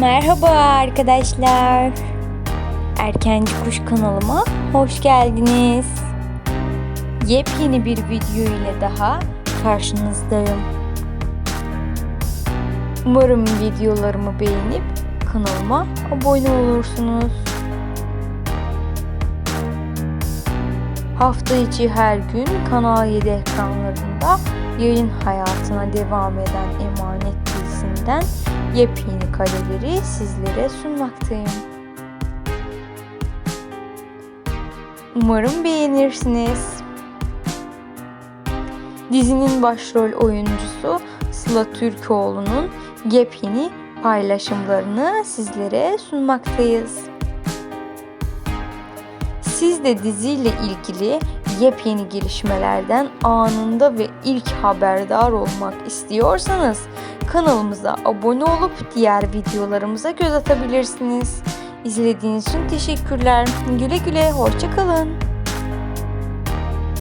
Merhaba arkadaşlar. Erkenci Kuş kanalıma hoş geldiniz. Yepyeni bir video ile daha karşınızdayım. Umarım videolarımı beğenip kanalıma abone olursunuz. Hafta içi her gün Kanal 7 ekranlarında yayın hayatına devam eden Emanet dizisinden yepyeni kareleri sizlere sunmaktayım. Umarım beğenirsiniz. Dizinin başrol oyuncusu Sıla Türkoğlu'nun yepyeni paylaşımlarını sizlere sunmaktayız. Siz de diziyle ilgili yepyeni gelişmelerden anında ve ilk haberdar olmak istiyorsanız kanalımıza abone olup diğer videolarımıza göz atabilirsiniz. İzlediğiniz için teşekkürler. Güle güle, hoşçakalın.